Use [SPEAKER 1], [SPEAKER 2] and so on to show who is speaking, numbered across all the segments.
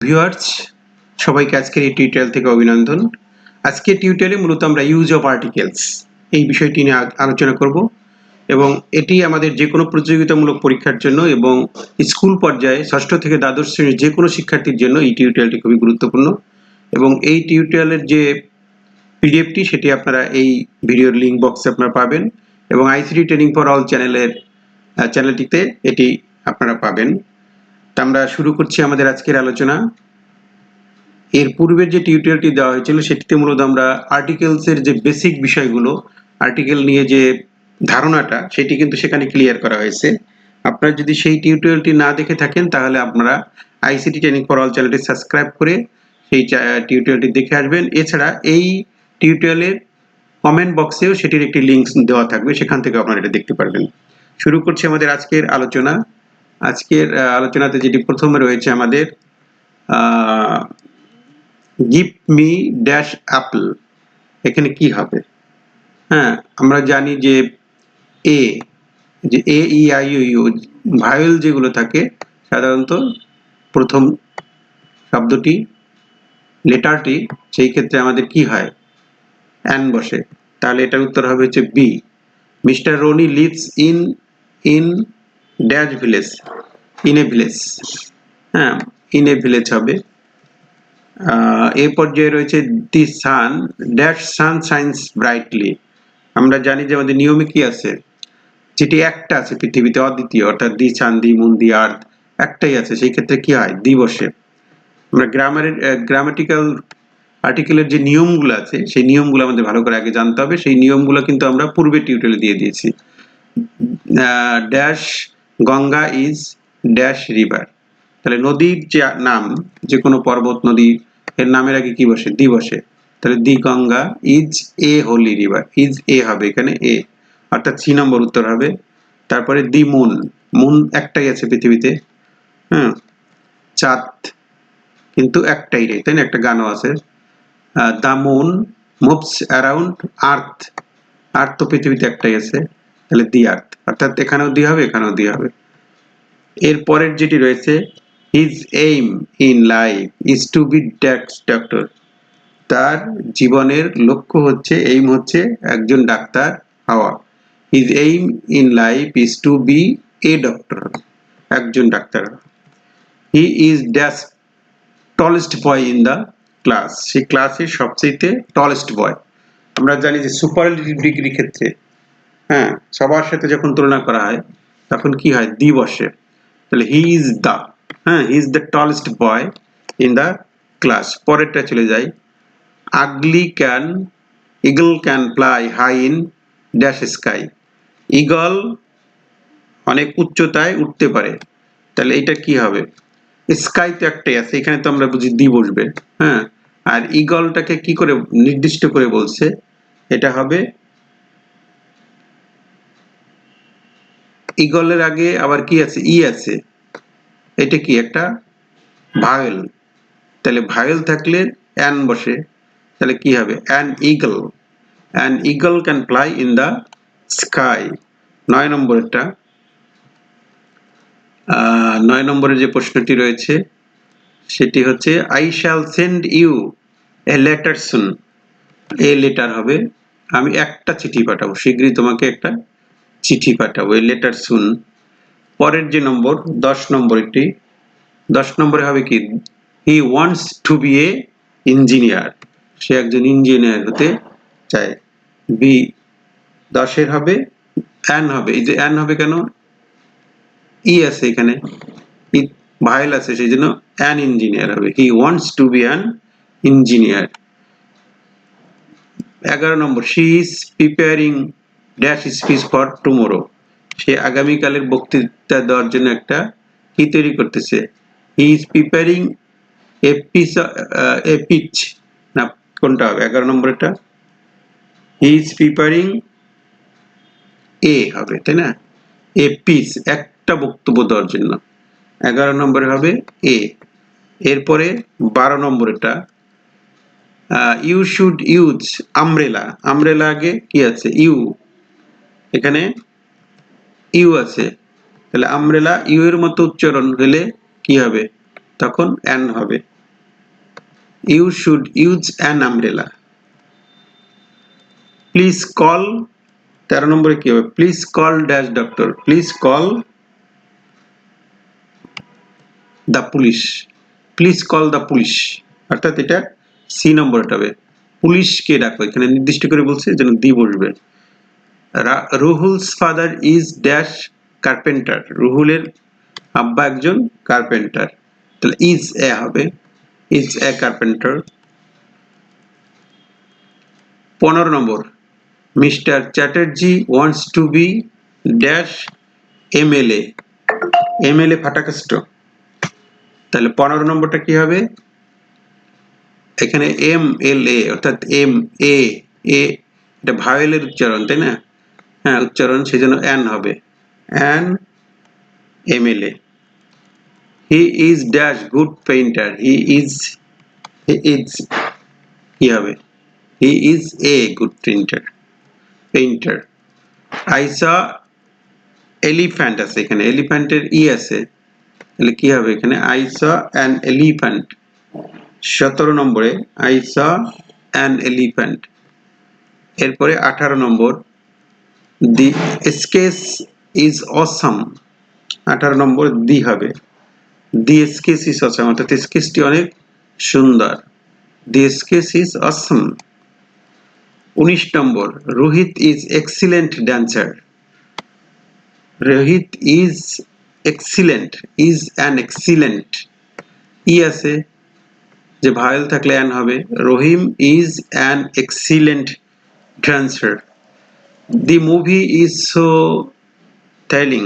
[SPEAKER 1] Viewers সবাইকে আজকের এই টিউটোরিয়াল থেকে অভিনন্দন। আজকের টিউটোরিয়ালে মূলত আমরা ইউজ অফ আর্টিকেলস এই বিষয়টি নিয়ে আলোচনা করব এবং এটি আমাদের যে কোনো প্রতিযোগিতামূলক পরীক্ষার জন্য এবং স্কুল পর্যায়ে ষষ্ঠ থেকে দ্বাদশ শ্রেণির যে কোনো শিক্ষার্থীর জন্য এই টিউটোরিয়ালটি খুবই গুরুত্বপূর্ণ এবং এই টিউটোরিয়ালের যে পিডিএফটি সেটি আপনারা এই ভিডিওর লিঙ্ক বক্সে আপনারা পাবেন এবং আইসিটি ট্রেনিং ফর অল চ্যানেলের চ্যানেলটিতে এটি আপনারা পাবেন। আমরা শুরু করছি আমাদের আজকের আলোচনা। এর পূর্বে যে টিউটোরিয়ালটি দেওয়া হয়েছিল, সেটিতে মূলত আমরা আর্টিকেলসের যে বেসিক বিষয়গুলো আর্টিকেল নিয়ে যে ধারণাটা, সেটি কিন্তু সেখানে ক্লিয়ার করা হয়েছে। আপনারা যদি সেই টিউটোরিয়ালটি না দেখে থাকেন, তাহলে আপনারা আইসিটি ট্রেনিং ফর অল চ্যানেলটি সাবস্ক্রাইব করে সেই টিউটোরিয়ালটি দেখে আসবেন। এছাড়া এই টিউটোরিয়ালের কমেন্ট বক্সেও সেটির একটি লিঙ্ক দেওয়া থাকবে, সেখান থেকে আপনারা এটা দেখতে পারবেন। শুরু করছি আমাদের আজকের আলোচনা। আজকের আলোচনাতে যেটি প্রথমে রয়েছে আমাদের গিভ মি ড্যাশ অ্যাপল এখানে কি হবে? হ্যাঁ আমরা জানি যে এ যে এ ই আই ইউ ভায়োল যেগুলো থাকে, সাধারণত প্রথম শব্দটি, লেটারটি, সেই ক্ষেত্রে আমাদের কি হয়? অ্যান বসে। তাহলে এটার উত্তর হবে হচ্ছে B mister Ronnie lives in in dash village in a village হ্যাঁ ইন এ ভিলেজ হবে। এ পর্যায়ে রয়েছে the sun dash sun shines brightly আমরা জানি যে আমাদের নিয়মে কি আছে? যেটি একটা আছে, পৃথিবীতে অদ্বিতীয়, অর্থাৎ দি সান দি মুন দি আর্থ একটাই আছে। সেই ক্ষেত্রে কি হয়? দিবসে। আমরা গ্রামারের গ্রামাটিক্যাল আর্টিকেলের যে নিয়মগুলো আছে, সেই নিয়মগুলো আমাদের ভালো করে আগে জানতে হবে। সেই নিয়মগুলো কিন্তু আমরা পূর্বে টিউটোরিয়ালে দিয়ে দিয়েছি। Dash Ganga is dash river. তাহলে নদীর যে নাম, যে কোনো পর্বত, নদী, এর নামের আগে কি বসে? দি বসে। তাহলে the Ganga is a holy river is a হবে এখানে এ অর্থাৎ সি নম্বর উত্তর হবে। তারপরে দি মুন মুন একটাই আছে পৃথিবীতে। হ্যাঁ চাঁদ কিন্তু একটাই নেই, তাই না? একটা গানও আছে। The moon moves around earth earth তো পৃথিবীতে একটাই আছে। তাহলে দি আর্থ অর্থাৎ এখানেও দি হবে, এখানেও দি হবে। এর পরের যেটি রয়েছে his aim in life is to be doctor তার জীবনের লক্ষ্য হচ্ছে এইম হচ্ছে একজন ডাক্তার হওয়া। His aim in life is to be a doctor একজন doctor. He is dash tallest boy in the class সেই ক্লাসের সবচেয়ে টলেস্ট বয় আমরা জানি যে সুপারলেটিভ ডিগ্রি ক্ষেত্রে হ্যাঁ সবার সাথে যখন তুলনা করা হয়, তখন কি হয়? দি বসে তাহলে হি ইজ দ্য হ্যাঁ he is the tallest boy in the class পরেরটা চলে যাই। Ugly can eagle can fly high in dash sky eagle অনেক উচ্চতায় উঠতে পারে। তাহলে এটা কি হবে? স্কাই তো একটাই আছে, এখানে তো আমরা বুঝি দি বসবে। হ্যাঁ আর ইগলটাকে কি করে নির্দিষ্ট করে বলছে? এটা হবে ইগলের আগে আবার কি আছে? ই আছে। এটা কি? একটা ভায়েল তাহলে ভায়েল থাকলে অ্যান বসে। তাহলে কি হবে? An eagle. An eagle can fly in the sky. নয় নম্বরেরটা। নয় নম্বরের যে প্রশ্নটি রয়েছে, সেটি হচ্ছে I shall send you a letter soon a letter হবে, আমি একটা চিঠি পাঠাবো। শীঘ্রই তোমাকে একটা চিঠি পাঠাবো এই লেটার সুন পরের যে নম্বর, দশ নম্বর নম্বরটি দশ নম্বরে হবে কি? He wants to be a engineer সে একজন ইঞ্জিনিয়ার হতে চায়। বি দশের হবে অ্যান হবে। এই যে অ্যান হবে কেন? ই আছে এখানে। ভাইল আছে, সেই জন্য অ্যান ইঞ্জিনিয়ার হবে। He wants to be an engineer এগারো নম্বর she is preparing dash speech for tomorrow সে আগামীকালের বক্তৃতা দেওয়ার জন্য একটা কি তৈরি করতেছে? He is preparing a piece a pitch না, কোনটা হবে? এগারো নম্বরটা? হি ইজ প্রিপেয়ারিং এ হবে, তাই না? এ পিচ একটা বক্তব্য দেওয়ার জন্য। এগারো নম্বরে হবে এ এরপরে বারো নম্বরেটা you should use umbrella umbrella আগে কি আছে? ইউ এখানে ইউ আছে। তাহলে আমব্রেলা ইউ এর মতো উচ্চারণ হলে কি হবে? তখন অ্যান হবে। You should use an umbrella please call তেরো নম্বরে কি হবে? Please call dash doctor please call the police please call the police অর্থাৎ এটা সি নম্বরটা হবে। পুলিশকে ডাকো। এখানে নির্দিষ্ট করে বলছে যেন দি বসবে। Ruhul's father is dash carpenter. রুহুলের আব্বা একজন কার্পেন্টার। তাহলে ইজ এ হবে। Is a carpenter. পনেরো নম্বর, mister Chatterjee wants to be dash MLA. MLA ফাটাকাস্ট তাহলে পনেরো নম্বরটা কি হবে? এখানে এম এল এ, অর্থাৎ এম এ এ, এটা ভাওয়েলের উচ্চারণ, তাই না? হ্যাঁ উচ্চারণ সেজন্য অ্যান হবে। An M L A he is dash good painter he is he is কি হবে? He is a good printer painter I saw elephant আছে এখানে। এলিফ্যান্টের ই আছে। তাহলে কি হবে এখানে? আই স অ্যান এলিফ্যান্ট সতেরো নম্বরে আই স অ্যান এলিফ্যান্ট এরপরে আঠারো নম্বর দি স্কেচ ইজ অসাম আঠারো নম্বর দি হবে। দি স্কেচ ইজ অসাম অর্থাৎ স্কেচটি অনেক সুন্দর। দি স্কেচ ইজ অসাম উনিশ নম্বর, Rohit is excellent dancer Rohit is excellent is an excellent E আছে যে ভায়েল থাকলে অ্যান হবে। Rahim is an excellent dancer the movie is so thrilling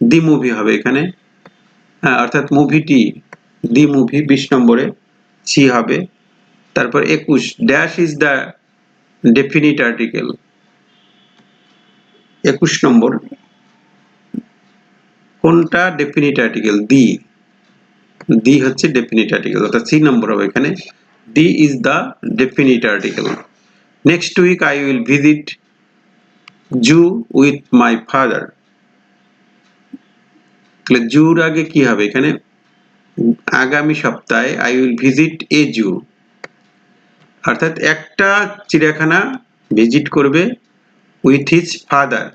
[SPEAKER 1] the movie হবে এখানে। হ্যাঁ অর্থাৎ মুভিটি দি মুভি বিশ নম্বরে সি হবে। তারপর একুশ dash is the definite article একুশ নম্বর, কোনটা ডেফিনিট আর্টিকেল দি দি হচ্ছে ডেফিনিট আর্টিকেল অর্থাৎ সি নম্বর হবে এখানে। The is the definite article next week I will visit zoo with my father. তাহলে জুর আগে কি হবে এখানে? আগামী সপ্তাহে I will visit a zoo. অর্থাৎ একটা চিড়িয়াখানা ভিজিট করবে উইথ হিজ ফাদার।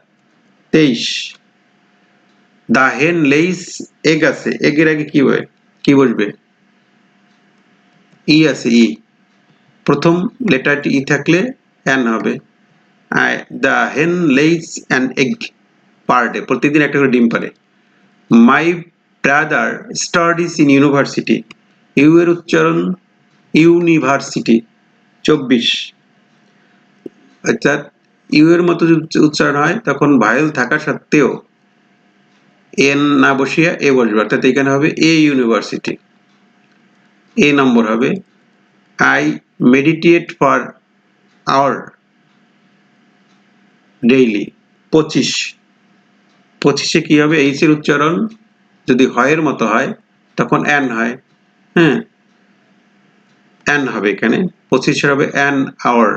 [SPEAKER 1] তেইশ। দা হেন লেইস এগ আছে। এগের আগে কি হয়? কি বসবে? ই আছে, ই। প্রথম লেটারটি ই থাকলে অ্যান হবে। The hen lays an egg per day প্রতিদিন একটা করে ডিম পারে my brother studies in university U এর উচ্চারণ ইউনিভার্সিটি চব্বিশ। অর্থাৎ ইউ এর মতো উচ্চারণ হয়, তখন ভায়েল থাকা সত্ত্বেও এন না বসিয়া এ বসবে, অর্থাৎ এখানে হবে এ ইউনিভার্সিটি এ নম্বর হবে I meditate for hour daily পঁচিশ। পঁচিশে কি হবে? এইচ এর উচ্চারণ যদি হয়ের মতো হয়, তখন অ্যান হয়। হ্যাঁ? অ্যান হবে এখানে। পঁচিশের হবে অ্যান আওয়ার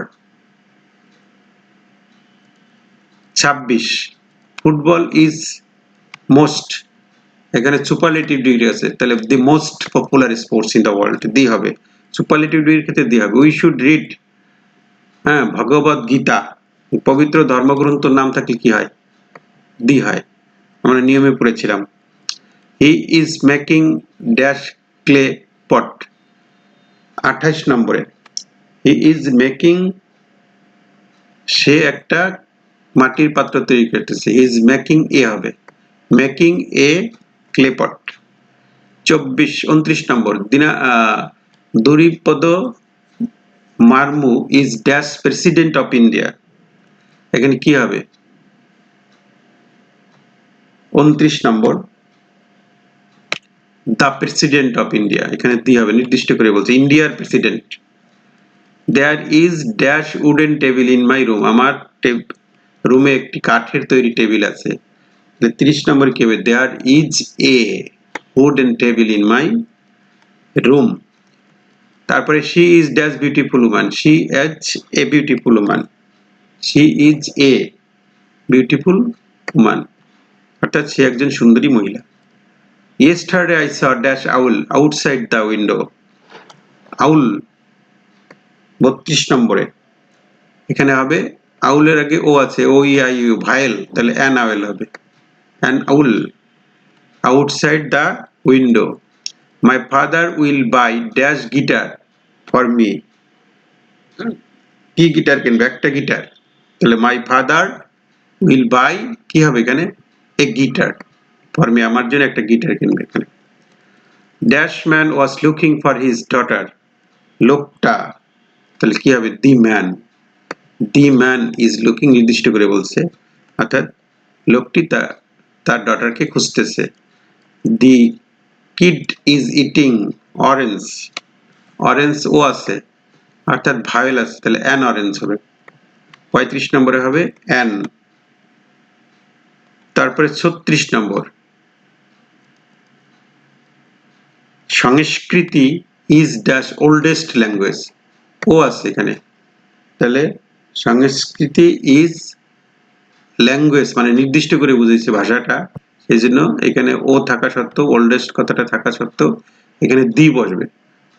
[SPEAKER 1] ছাব্বিশ। ফুটবল ইজ মোস্ট এখানে সুপারলেটিভ ডিগ্রি আছে। তাহলে the most popular sports in the world the হবে। সুপারলেটিভ ডিগ্রির ক্ষেত্রে দি হবে। উই শুড রিড হ্যাঁ ভগবত গীতা। পবিত্র ধর্মগ্রন্থর নাম থাকলে কি হয়? দি হয়। আমরা নিয়মে পড়েছিলাম। He is making dash clay pot আঠাশ নম্বরে। হি ইজ মেকিং সে একটা মাটির পাত্র তৈরি করতেছে। ইজ মেকিং এ হবে। মেকিং এ ক্লেপট চব্বিশ, উনত্রিশ নম্বর। দিনা Droupadi Murmu is dash president of India এখানে কি হবে? উনত্রিশ নম্বর। দ্য প্রেসিডেন্ট অফ ইন্ডিয়া এখানে দি হবে, নির্দিষ্ট করে বলছে ইন্ডিয়ার president there is dash wooden table in my room আমার রুমে একটি কাঠের তৈরি টেবিল আছে। তিরিশ নম্বর কি হবে? There is a wooden table in my room তারপরে she is dash beautiful woman she as a beautiful woman she is a beautiful woman অর্থাৎ সে একজন সুন্দরী মহিলা। Yesterday I saw dash owl outside the window owl বত্রিশ নম্বরে। এখানে হবে আউলের আগে ও আছে, ও ই আই ইউ ভাইল তাহলে অ্যান আউল হবে। An owl outside the window my father will buy dash guitar for me কি গিটার কিনবে? একটা গিটার তাহলে মাই ফাদার উইল বাই কি হবে এখানে? এ গিটার ফর মি আমার জন্য একটা গিটার কিনবে এখানে। Dash man was looking for his daughter লোকটা, তাহলে কি হবে? The man the man is looking নির্দিষ্ট করে বলছে। অর্থাৎ লোকটি তার তার ডটারকে খুঁজতেছে। The kid is eating orange orange O আছে। অর্থাৎ ভাওয়েল আছে তাহলে অ্যান অরেঞ্জ হবে। পঁয়ত্রিশ নম্বরে হবে এন তারপরে ছত্রিশ নম্বর। Sanskrit is dash oldest language O আছে এখানে। তাহলে সংস্কৃতি ইজ ল্যাঙ্গুয়েজ মানে নির্দিষ্ট করে বুঝেছে ভাষাটা। সেই জন্য এখানে ও থাকা সত্ত্বেও ওল্ডেস্ট কথাটা থাকা সত্ত্বেও এখানে দি বসবে।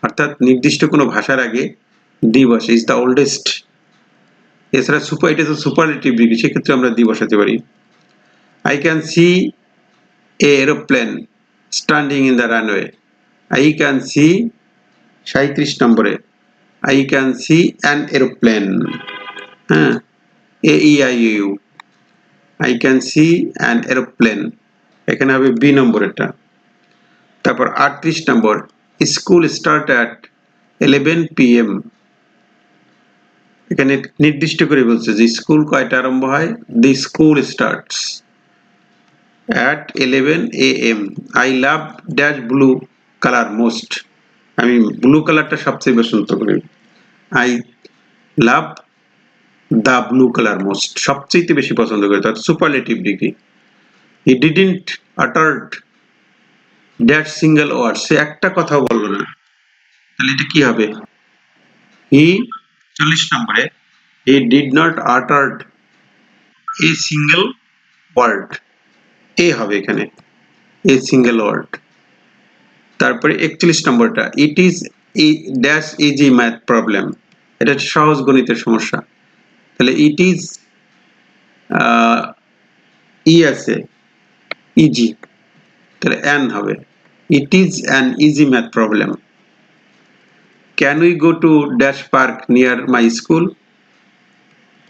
[SPEAKER 1] অর্থাৎ নির্দিষ্ট কোনো ভাষার আগে দি বসে। ইজ দ্য ওল্ডেস্ট এছাড়া সুপার এটা তো সুপারলেটিভ ডিগ্রি সেক্ষেত্রে আমরা দি বসাতে পারি। I can see a aeroplane standing in the runway I can see সাঁত্রিশ নম্বরে। I can see an aeroplane হ্যাঁ A E I U I can see an aeroplane এখানে হবে বি নম্বরেরটা। তারপর আটত্রিশ নম্বর school start at eleven P M এখানে নির্দিষ্ট করে বলছে যে স্কুল কয়টা আরম্ভ হয়? The school starts at eleven A M I love dash blue colour most আমি ব্লু কালারটা সবচেয়ে পছন্দ করি। I love the blue colour most সবচেয়ে বেশি পছন্দ করি অর্থাৎ superlative degree he didn't uttered dash single word সে একটা কথাও বলল না। তাহলে এটা কি হবে? হি চল্লিশ নম্বরে he did not uttered a single word a হবে এখানে। এ সিঙ্গেল ওয়ার্ড তারপরে একচল্লিশ নম্বরটা। It is E dash easy math problem এটা সহজ গণিতের সমস্যা। তাহলে ইট ইজ ই আছে। ইজি তাহলে অ্যান হবে। It is an easy math problem can we go to dash park near my school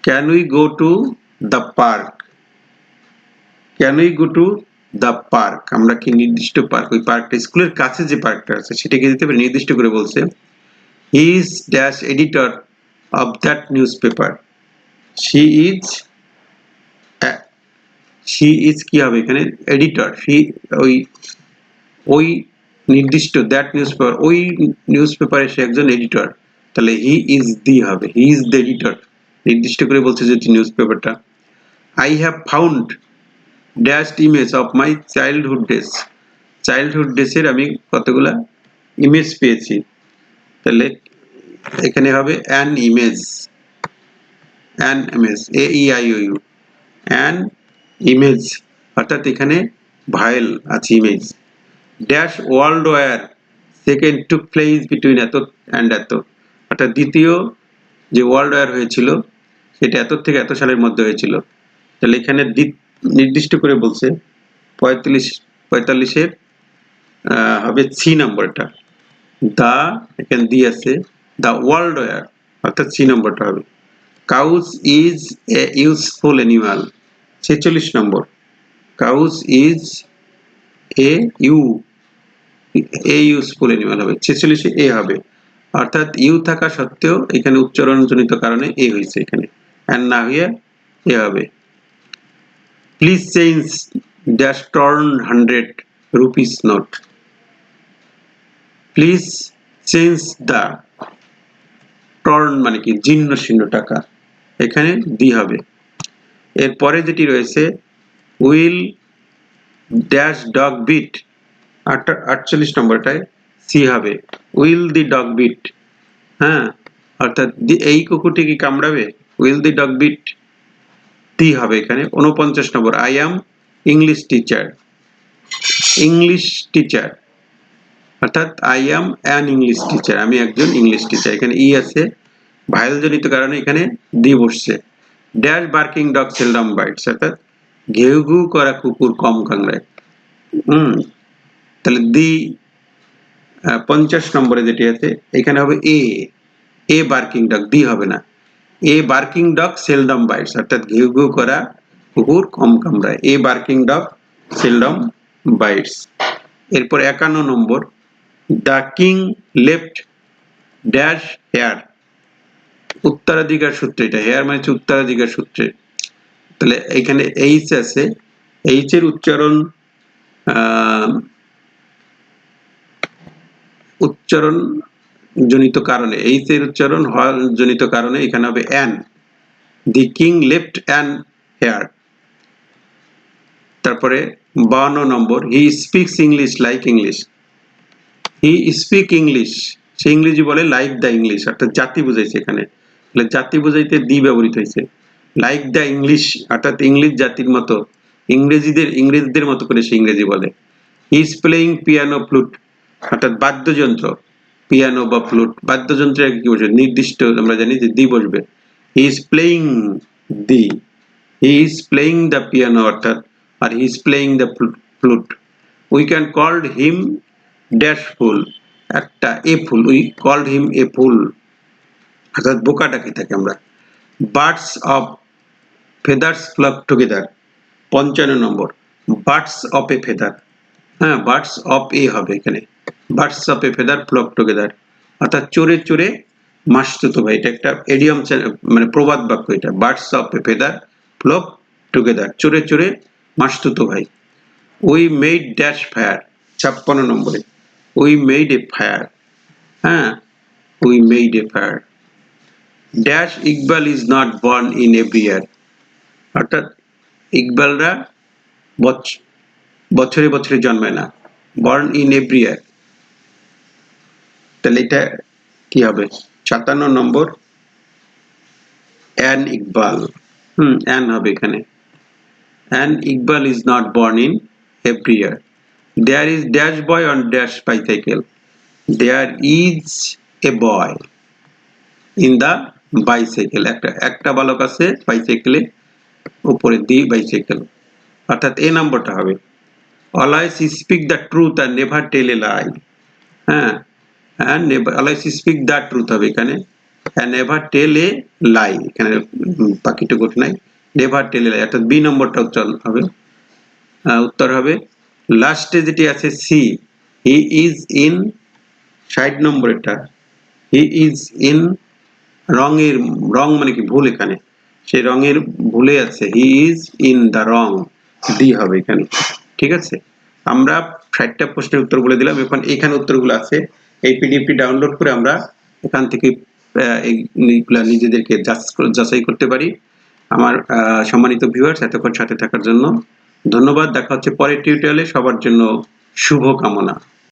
[SPEAKER 1] can we go to the park can we go to the park আমরা কি নির্দিষ্ট পার্ক ওই পার্কটা স্কুলের কাছে যে পার্কটা আছে, সেটাকে দিতে পারি নির্দিষ্ট করে বলছে he is dash editor of that newspaper she is she is কি হবে এখানে? এডিটর শি ওই ওই নির্দিষ্ট দ্যাট নিউজ পেপার ওই নিউজ পেপারে সে একজন এডিটর তাহলে হি ইজ দি হবে হি ইজ দ্য এডিটর নির্দিষ্ট করে বলছে যে নিউজ পেপারটা I have found dashed image of my childhood days childhood ডেসের আমি কতগুলা ইমেজ পেয়েছি? তাহলে এখানে হবে an image an image A E I O U an image অর্থাৎ এখানে ভাইল আছে image dash world war second took place between এত অ্যান্ড এত অর্থাৎ দ্বিতীয় যে ওয়ার্ল্ড ওয়ার হয়েছিল, সেটা এত থেকে এত সালের মধ্যে হয়েছিল। তাহলে এখানে নির্দিষ্ট করে বলছে, পঁয়তাল্লিশ, পঁয়তাল্লিশের হবে সি নম্বরটা। দা এখানে দি আছে দা ওয়ার্ল্ড ওয়ার অর্থাৎ সি নম্বরটা হবে। Cows is a useful animal ছেচল্লিশ নম্বর। Cows is a U a useful হবে। ছেচল্লিশে এ হবে। অর্থাৎ ইউ থাকা সত্ত্বেও এখানে উচ্চারণজনিত কারণে এ হয়েছে এখানে। অ্যান্ড না হয়ে এ হবে। Please change dash torn hundred rupees note please change the torn মানে কি? জীর্ণ শীর্ণ টাকা। এখানে দি হবে। এরপরে যেটি রয়েছে উইল ড্যাশ ডগ বিট আটচল্লিশ নম্বরটায় সি হবে। উইল দি ডগ বিট হ্যাঁ অর্থাৎ এই কুকুরটি কি কামড়াবে? উইল দি ডগ বিট টি হবে এখানে উনপঞ্চাশ নম্বর। I am English teacher English teacher অর্থাৎ I am an English teacher আমি একজন ইংলিশ টিচার এখানে ই আছে। ভাইরাল জনিত কারণে এখানে দি বসছে। Dash barking dog seldom bites অর্থাৎ ঘেউ ঘু করা কুকুর কম কামড়ায়। হুম তাহলে দি পঞ্চাশ নম্বরে যেটি আছে, এখানে হবে এ এ বার্কিং ডগ দি হবে না। A barking dog seldom bites অর্থাৎ ঘেউ ঘেউ করা কুকুর কম কামড়ায়। A barking dog seldom bites এরপর একান্ন নম্বর the king left dash heir উত্তরাধিকার সূত্রে, এটা হেয়ার মানে হচ্ছে উত্তরাধিকার সূত্রে। তাহলে এখানে এইচ আছে। এইচ এর উচ্চারণ উচ্চারণ জনিত কারণে এইচ এর উচ্চারণ জনিত কারণে এখানে হবে an the king left an heir তারপরে বাউন্ন নম্বর he speaks English like English he speak English সে ইংরেজি বলে লাইক দ্য ইংলিশ অর্থাৎ জাতি বুঝাইছে এখানে। তাহলে জাতি বুঝাইতে দি ব্যবহৃত হয়েছে। লাইক দ্য ইংলিশ অর্থাৎ ইংলিশ জাতির মতো, ইংরেজিদের, ইংরেজদের মতো করে সে ইংরেজি বলে। He is playing piano flute অর্থাৎ বাদ্যযন্ত্র পিয়ানো বা ফ্লুট বাদ্যযন্ত্রের আগে কি বসবে নির্দিষ্ট আমরা জানি যে দি বসবে। He is playing the he is playing the piano অর্থাৎ, আর he is playing the flute we can called him dash fool একটা a full we called him এ ফুল অর্থাৎ বোকা ডাকি থাকে আমরা। Birds of feathers flock together পঞ্চান্ন নম্বর। বার্ডস অফ এ ফেদার হ্যাঁ বার্ডস অফ এ হবে এখানে। Birds of a feather flock together অর্থাৎ চোরে চোরে মাসতুত ভাই, এটা একটা এডিয়ম মানে প্রবাদ বাক্য এটা। Birds of a feather flock together চোরে চোরে মাসতুত ভাই। উই মেড ড্যাশ ফায়ার ছাপ্পান্ন নম্বরে। উই মেড এ ফায়ার হ্যাঁ? We made a fire dash Iqbal is not born in every year অর্থাৎ ইকবালরা বছ- বছরে বছরে জন্মায় না। বর্ন ইন এভরি ইয়ার তাহলে এটা কি হবে? সাতান্ন নম্বর অ্যান ইকবাল। হুম, অ্যান হবে এখানে। An Iqbal is not born in every year. There is dash boy on dash bicycle. There is a boy in the bicycle. একটা একটা বালক আছে বাইসাইকেলে, উপরে দি বাইসাইকেল। অর্থাৎ এ নম্বরটা হবে। অলওয়েজ স্পিক দ্য ট্রুথ আর নেভার টেল এ লাই। হ্যাঁ হ্যাঁ অলওয়েজ স্পিক দ্য ট্রুথ হবে এখানে হ্যাঁ নেভার টেল এ লাই এখানে বাকিটুকু নাই নেভার টেল এ লাই অর্থাৎ বি নম্বরটা উচ্চারণ হবে। উত্তর হবে লাস্টে যেটি আছে সি হি ইজ ইন ষাট নম্বর হি ইজ ইন রঙের, রং মানে কি? ভুল এখানে। সেই রঙের ভুলে আছে। He is in the wrong D হবে এখানে। ঠিক আছে? আমরা ষাটটা প্রশ্নের উত্তর বলে দিলাম। এখন এখানে উত্তরগুলো আছে। এই পিডিএফটি ডাউনলোড করে আমরা এখান থেকে এইগুলা নিজেদেরকে যাচ- যাচাই করতে পারি। আমার সম্মানিত ভিউয়ার্স এতক্ষণ সাথে থাকার জন্য ধন্যবাদ। দেখা হচ্ছে পরের টিউটোরিয়ালে সবার জন্য শুভ কামনা